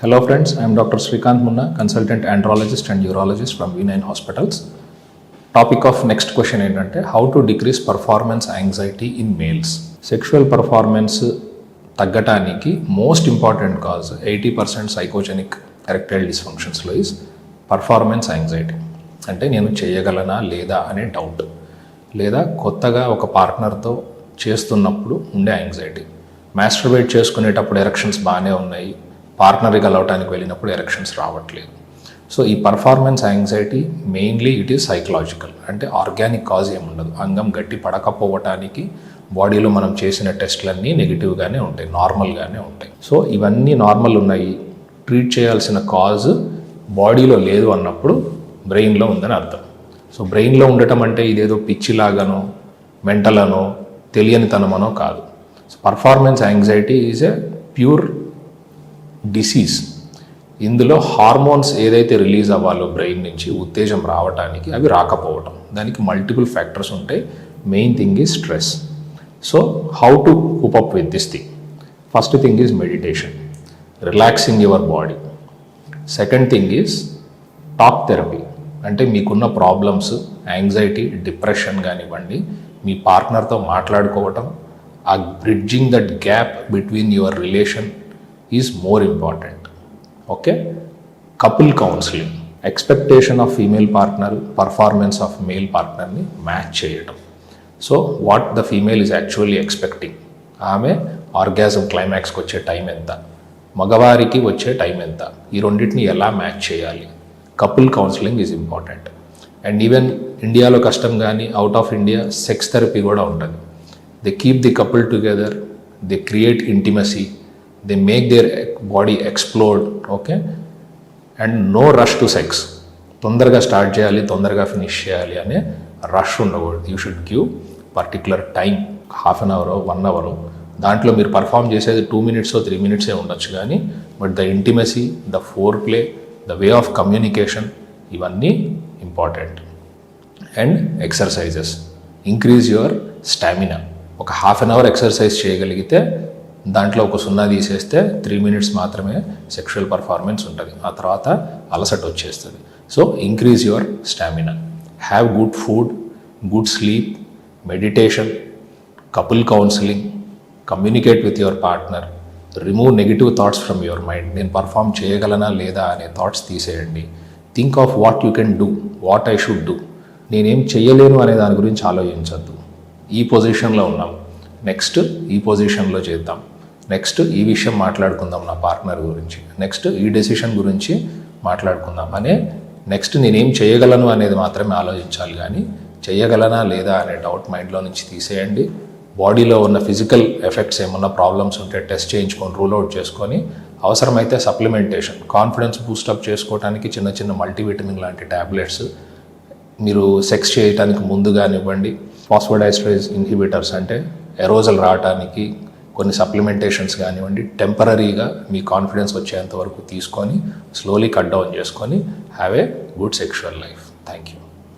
Hello friends, I am Dr. Srikanth Munna, consultant andrologist and urologist from V9 Hospitals. Topic of next question ఏంటంటే how to decrease performance anxiety in males sexual performance తగ్గటానికి most important cause eighty percent psychogenic erectile డిస్ఫంక్షన్స్లో is performance anxiety అంటే నేను చేయగలనా లేదా అనే doubt లేదా కొత్తగా ఒక పార్ట్నర్తో చేస్తున్నప్పుడు ఉండే యాంగ్జైటీ మాస్టర్బేట్ చేసుకునేటప్పుడు ఎరక్షన్స్ బాగానే ఉన్నాయి. పార్ట్నర్ కలవటానికి వెళ్ళినప్పుడు ఎరక్షన్స్ రావట్లేదు. సో ఈ performance anxiety mainly it is psychological. అంటే ఆర్గానిక్ కాజ్ ఏముండదు అంగం గట్టి పడకపోవటానికి బాడీలో మనం చేసిన టెస్ట్లన్నీ నెగిటివ్గానే ఉంటాయి నార్మల్గానే ఉంటాయి. సో ఇవన్నీ నార్మల్ ఉన్నాయి. ట్రీట్ చేయాల్సిన కాజ్ బాడీలో లేదు అన్నప్పుడు బ్రెయిన్లో ఉందని అర్థం. సో బ్రెయిన్లో ఉండటం అంటే ఇదేదో పిచ్చిలాగానో మెంటల్ అనో తెలియనితనమనో కాదు. So performance anxiety is a pure disease ఇందులో హార్మోన్స్ ఏదైతే రిలీజ్ అవ్వాలో బ్రెయిన్ నుంచి ఉత్తేజం రావటానికి అవి రాకపోవటం. దానికి మల్టిపుల్ ఫ్యాక్టర్స్ ఉంటాయి. Main thing is stress so how to cope up with this thing first thing is meditation relaxing your body second thing is talk therapy అంటే మీకున్న ప్రాబ్లమ్స్ యాంగ్జైటీ డిప్రెషన్ కానివ్వండి మీ పార్ట్నర్తో మాట్లాడుకోవటం ఆ bridging that gap between your relation is more important okay couple counselling expectation of female partner performance of male పార్ట్నర్ని match చేయటం. So what the female is actually expecting ఆమె orgasm క్లైమాక్స్కి వచ్చే time ఎంత? మగవారికి వచ్చే టైం ఎంత? ఈ రెండింటిని ఎలా మ్యాచ్ చేయాలి? Couple counselling is important and even ఇండియాలో కష్టం కానీ out of India sex therapy కూడా ఉంటుంది. They keep the couple together they create intimacy they make their body explored okay and no rush to sex తొందరగా start చేయాలి తొందరగా finish చేయాలి అనే రష్ ఉండకూడదు. You should give particular time half an hour one hour దాంట్లో మీరు perform చేసేది two minutes three మినిట్సే ఉండొచ్చు కానీ but the intimacy the foreplay the way of communication ఇవన్నీ important and exercises increase your stamina ఒక హాఫ్ అన్ అవర్ ఎక్సర్సైజ్ చేయగలిగితే దాంట్లో ఒక సున్నా తీసేస్తే త్రీ మినిట్స్ మాత్రమే సెక్షువల్ పర్ఫార్మెన్స్ ఉంటుంది. ఆ తర్వాత అలసట వచ్చేస్తుంది. So increase your stamina have good food good sleep meditation couple counselling communicate with your partner remove negative thoughts from your mind నేను పర్ఫామ్ చేయగలనా లేదా అనే థాట్స్ తీసేయండి. Think of what you can do what I should do నేనేం చేయలేను అనే దాని గురించి ఆలోచించద్దు. ఈ పొజిషన్లో ఉన్నాం. నెక్స్ట్ ఈ పొజిషన్లో చేద్దాం. నెక్స్ట్ ఈ విషయం మాట్లాడుకుందాం నా పార్ట్నర్ గురించి. నెక్స్ట్ ఈ డెసిషన్ గురించి మాట్లాడుకుందాం. అనే నెక్స్ట్ నేనేం చేయగలను అనేది మాత్రమే ఆలోచించాలి కానీ చేయగలనా లేదా అనే డౌట్ మైండ్లో నుంచి తీసేయండి. బాడీలో ఉన్న ఫిజికల్ ఎఫెక్ట్స్ ఏమన్నా ప్రాబ్లమ్స్ ఉంటే టెస్ట్ చేయించుకొని రూల్ అవుట్ చేసుకొని అవసరమైతే సప్లిమెంటేషన్ కాన్ఫిడెన్స్ బూస్టప్ చేసుకోవడానికి చిన్న చిన్న మల్టీవిటమిన్ లాంటి ట్యాబ్లెట్స్ మీరు సెక్స్ చేయడానికి ముందు కానివ్వండి ఫాస్ఫోడైస్ట్రేజ్ ఇన్హిబిటర్స్ అంటే ఎరోజల్ రావడానికి కొన్ని సప్లిమెంటేషన్స్ కానివ్వండి టెంపరీగా మీ కాన్ఫిడెన్స్ వచ్చేంత వరకు తీసుకొని స్లోలీ కట్ డౌన్ చేసుకొని have a good sexual life thank you